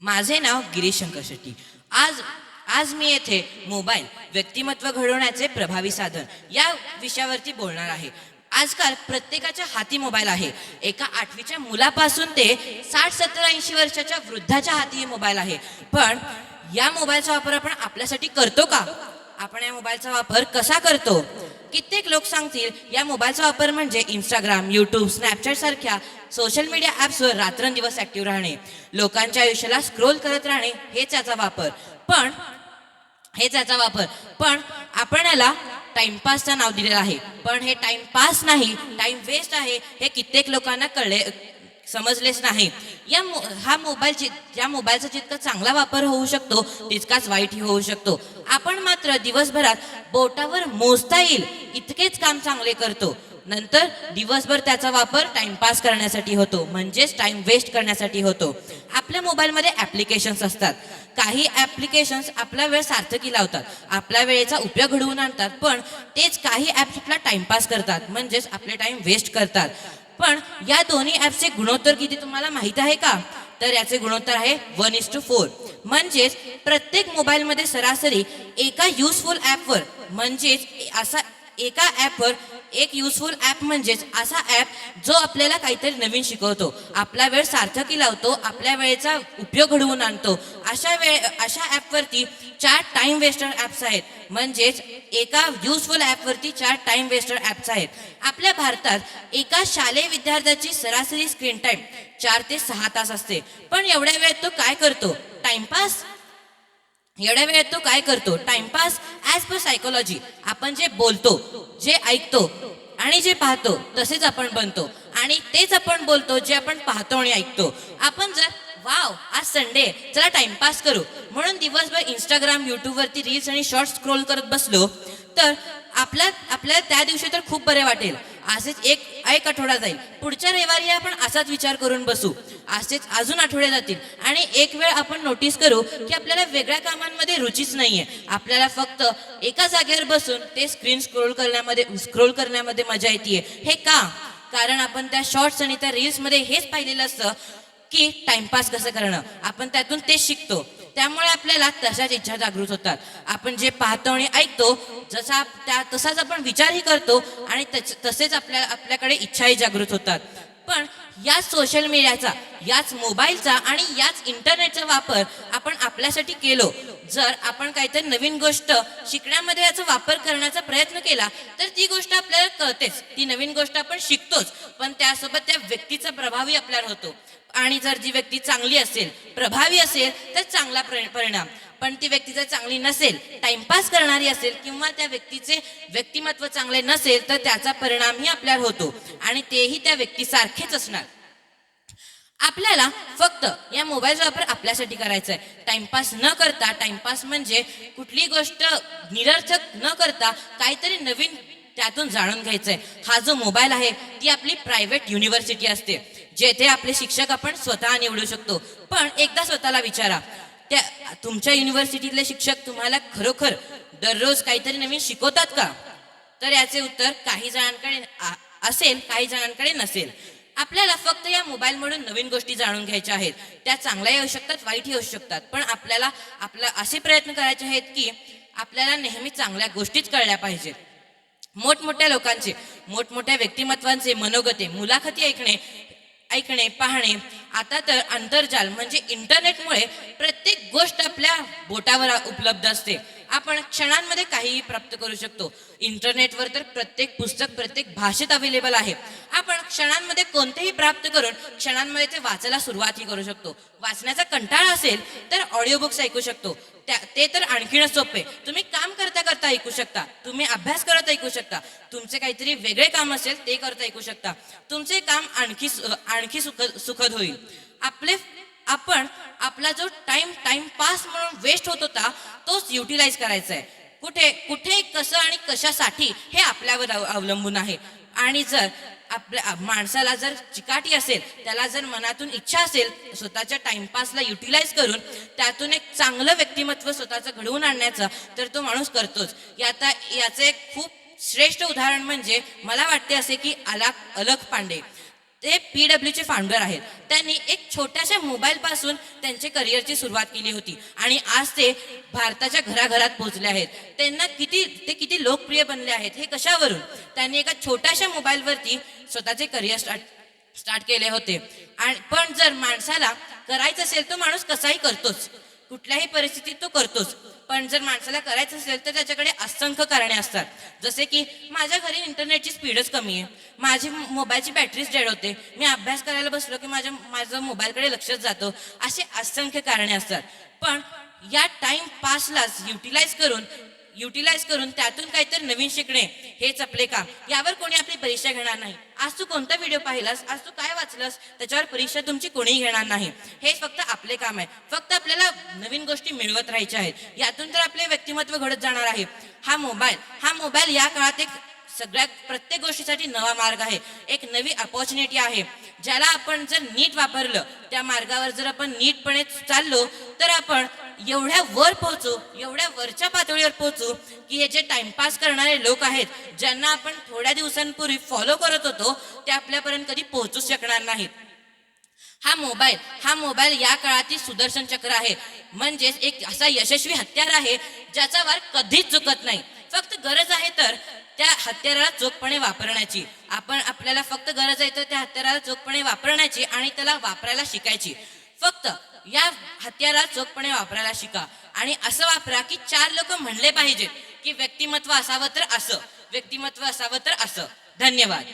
माझे नाव गिरीश शंकर शेट्टी. आज आज मी येथे मोबाईल व्यक्तिमत्व घडवण्याचे प्रभावी साधन या विषयावरती बोलणार आहे. आजकाल प्रत्येकाच्या हाती मोबाईल आहे. एका आठवीच्या मुलापासून ते साठ सत्तर ऐंशी वर्षाच्या वृद्धाच्या हाती मोबाईल आहे. पण या मोबाईलचा वापर आपण आपल्यासाठी करतो का? आपण या मोबाईलचा वापर कसा करतो? कित्येक लोक सांगतील या मोबाईलचा वापर म्हणजे इंस्टाग्राम युट्यूब स्नॅपचॅट सारख्या सोशल मीडिया ॲप्सवर रात्रंदिवस ॲक्टिव्ह राहणे. लोकांच्या आयुष्याला स्क्रोल करत राहणे हेच याचा वापर. पण हेच याचा वापर. पण आपण याला टाइमपासचं नाव दिलेलं आहे. पण हे टाइमपास नाही टाइम वेस्ट आहे हे कित्येक लोकांना कळले समजलेच नाही. या मो हा मोबाईल जित या मोबाईलचा जितका चांगला वापर होऊ शकतो तितकाच वाईटही होऊ शकतो. आपण मात्र दिवसभरात बोटावर मोजता येईल इतकेच काम चांगले करतो. नंतर दिवसभर त्याचा वापर टाइमपास करण्यासाठी होतो म्हणजेच टाइम वेस्ट करण्यासाठी होतो. आपल्या मोबाईलमध्ये ॲप्लिकेशन्स असतात. काही ॲप्लिकेशन्स आपला वेळ सार्थकी लावतात आपल्या वेळेचा उपयोग घडवून आणतात पण तेच काही ॲप्स आपला टाइमपास करतात म्हणजेच आपले टाइम वेस्ट करतात. पण या दोन्ही ॲप्सचे गुणोत्तर किती तुम्हाला माहीत आहे का? तर याचे गुणोत्तर आहे वन इज टू फोर म्हणजेच प्रत्येक मोबाईलमध्ये सरासरी एका युजफुल ॲपवर म्हणजेच असा एका ॲपवर एक युजफुल ॲप म्हणजेच असा ॲप जो आपल्याला काहीतरी नवीन शिकवतो. आपला वेळ सार्थकी लावतो आपल्या वेळेचा उपयोग घडवून आणतो. अशा वेळ अशा ॲपवरती चार टाइम वेस्टर ॲप्स आहेत. म्हणजेच एका युजफुल ॲपवरती चार टाइम वेस्टर ॲप्स आहेत. आपल्या भारतात एका शालेय विद्यार्थ्याची सरासरी स्क्रीन टाईम चार ते सहा तास असते. पण एवढ्या वेळेत तो काय करतो? टाइमपास एवढ्या वेळेत तो काय करतो? टाइमपास ॲज पर सायकोलॉजी आपण जे बोलतो जे ऐकतो आणि जे पाहतो तसेच आपण बनतो. आणि तेच आपण बोलतो जे आपण पाहतो आणि ऐकतो. आपण जर वाव आज संडे चला टाइमपास करू. म्हणून दिवसभर इंस्टाग्राम यूट्यूबवरती रील्स आणि शॉर्ट्स स्क्रोल करत बसलो तर आपल्या आपल्याला त्या दिवशी तर खूप बरे वाटेल. असेच एक एक आठवडा जाईल. पुढच्या रविवारी आपण असाच विचार करून बसू. असेच अजून आठवडे जातील. आणि एक वेळ आपण नोटीस करू की आपल्याला वेगळ्या कामांमध्ये रुचीच नाहीये. आपल्याला फक्त एका जागेवर बसून ते स्क्रीन स्क्रोल करण्यामध्ये स्क्रोल करण्यामध्ये मजा येते हे का? कारण आपण त्या शॉर्ट्स आणि त्या रील्समध्ये हेच पाहिलेलं असतं की टाइमपास कसं करणं. आपण त्यातून तेच शिकतो. त्यामुळे आपल्याला तशाच इच्छा जागृत होतात. आपण जे पाहतो आणि ऐकतो जसा त्या तसाच आपण विचारही करतो आणि तच- तसेच आपल्या आपल्याकडे इच्छाही जागृत होतात. पण याच सोशल मीडियाचा याच मोबाईलचा आणि याच इंटरनेटचा वापर आपण आपल्यासाठी केलो. जर आपण काहीतरी नवीन गोष्ट शिकण्यामध्ये याचा वापर करण्याचा प्रयत्न केला तर ती गोष्ट आपल्याला कळतेच. ती नवीन गोष्ट आपण शिकतोच. पण त्यासोबत त्या व्यक्तीचा प्रभावही आपल्यावर होतो. आणि जर जी व्यक्ती चांगली असेल प्रभावी असेल तर चांगला परि- परिणाम. पण ती व्यक्ती जर चांगली नसेल टाइमपास करणारी असेल किंवा त्या व्यक्तीचे व्यक्तिमत्व चांगले नसेल तर त्याचा परिणामही आपल्यावर होतो आणि तेही त्या व्यक्तीसारखेच असणार. आपल्याला फक्त या मोबाईलचा वापर आपल्यासाठी करायचा आहे. टाइमपास न करता टाइमपास म्हणजे कुठली गोष्ट निरर्थक न करता काहीतरी नवीन त्यातून जाणून घ्यायचं आहे हा जो मोबाईल आहे ती आपली प्रायव्हेट युनिव्हर्सिटी असते. जेथे आपले शिक्षक आपण स्वतः निवडू शकतो. पण एकदा स्वतःला विचारा. त्या तुमच्या युनिव्हर्सिटीतले शिक्षक तुम्हाला खरोखर दररोज काहीतरी नवीन शिकवतात का? तर याचे उत्तर काही जणांकडे असेल काही जणांकडे नसेल. आपल्याला फक्त या मोबाईल म्हणून नवीन गोष्टी जाणून घ्यायच्या आहेत. त्या चांगल्याही होऊ शकतात वाईटही होऊ शकतात. पण आपल्याला आपला असे प्रयत्न करायचे आहेत की आपल्याला नेहमी चांगल्या गोष्टीच कळल्या पाहिजेत. मोठमोठ्या लोकांचे मोठमोठ्या व्यक्तिमत्वांचे मनोगते मुलाखती ऐकणे ऐकणे पाहणे आता तर आंतरजाल म्हणजे इंटरनेटमुळे प्रत्येक गोष्ट आपल्या बोटावर उपलब्ध असते. आपण क्षणांमध्ये काहीही प्राप्त करू शकतो. इंटरनेटवर तर प्रत्येक पुस्तक प्रत्येक भाषेत अवेलेबल आहे. आपण क्षणांमध्ये कोणतेही प्राप्त करून क्षणांमध्ये ते वाचायला सुरुवातही करू शकतो. वाचण्याचा कंटाळा असेल तर ऑडिओ बुक्स ऐकू शकतो. त्या ते तर आणखीनच सोपे. तुम्ही काम करता करता ऐकू शकता. तुम्ही अभ्यास करत ऐकू शकता. तुमचे काहीतरी वेगळे काम असेल ते करता ऐकू शकता. तुमचे काम आणखी आणखी सुखद सुखद होईल. आपले आपण आपला जो टाइम टाइम पास म्हणून वेस्ट होत होता तोच युटिलाइज करायचा आहे कुठे कुठे कसं आणि कशासाठी हे आपल्यावर अव- अवलंबून आहे. आणि जर आपल्या माणसाला जर चिकाटी असेल त्याला जर मनातून इच्छा असेल स्वतःच्या टाइमपासला युटिलाइज करून त्यातून एक चांगलं व्यक्तिमत्व स्वतःचं घडवून आणण्याचं तर तो माणूस करतोच. याचा याचे एक खूप श्रेष्ठ उदाहरण म्हणजे मला वाटते असे की आला अलक पांडे. ते पी डब्ल्यूचे फाउंडर आहेत. त्यांनी एक छोट्याशा मोबाईलपासून त्यांचे करिअरची सुरुवात केली होती. आणि आज ते भारताच्या घराघरात पोहोचले आहेत. त्यांना किती ते किती लोकप्रिय बनले आहेत हे कशावरून? त्यांनी एका छोट्याशा मोबाईलवरती स्वतःचे करिअर स्टार्ट स्टार्ट केले होते. आणि पण जर माणसाला करायचं असेल तो माणूस कसाही करतोच. कुठल्याही परिस्थितीत तो करतोच. पण जर माणसाला करायचं असेल तर त्याच्याकडे असंख्य कारणे असतात. जसे की माझ्या घरी इंटरनेटची स्पीडच कमी आहे. माझी मोबाईलची बॅटरीच डेड होते. मी अभ्यास करायला बसलो की माझ्या माझं मोबाईलकडे लक्षच जातो. असे असंख्य कारणे असतात. पण या टाइम पासलाच युटिलाइज करून युटिलाइज करून त्यातून काहीतरी नवीन शिकणे हेच आपले काम. यावर कोणी आपली परीक्षा घेणार नाही. आज तू कोणता व्हिडिओ पाहिलास? आज तू काय वाचलास? त्याच्यावर परीक्षा तुमची कोणीही घेणार नाही. हे फक्त आपले काम आहे. फक्त आपल्याला नवीन गोष्टी मिळवत राहायच्या आहेत. यातून तर आपले व्यक्तिमत्व घडत जाणार आहे. हा मोबाईल हा मोबाईल या काळात एक सगळ्यात प्रत्येक गोष्टीसाठी नवा मार्ग आहे. एक नवी अपॉर्च्युनिटी आहे. ज्याला आपण जर नीट वापरलं त्या मार्गावर जर आपण नीटपणे चाललो तर आपण एवढ्या वर पोहोचू एवढ्या वरच्या पातळीवर पोहोचू की हे जे टाइमपास करणारे लोक आहेत ज्यांना आपण थोड्या दिवसांपूर्वी फॉलो करत होतो ते आपल्यापर्यंत कधी पोहोचूच शकणार नाहीत. हा मोबाईल हा मोबाईल या काळातील सुदर्शन चक्र आहे. म्हणजेच एक असा यशस्वी हत्यार आहे ज्याचा वार कधीच चुकत नाही. फक्त गरज आहे तर त्या हत्याराला चोखपणे वापरण्याची. आपण आपल्याला फक्त गरज आहे तर त्या हत्याराला चोखपणे वापरण्याची आणि त्याला वापरायला शिकायची. फक्त या हत्याराला चोखपणे वापरायला शिका. आणि असं वापरा की चार लोक म्हणले पाहिजेत की व्यक्तिमत्व असावं तर असं व्यक्तिमत्व असावं तर असं. धन्यवाद.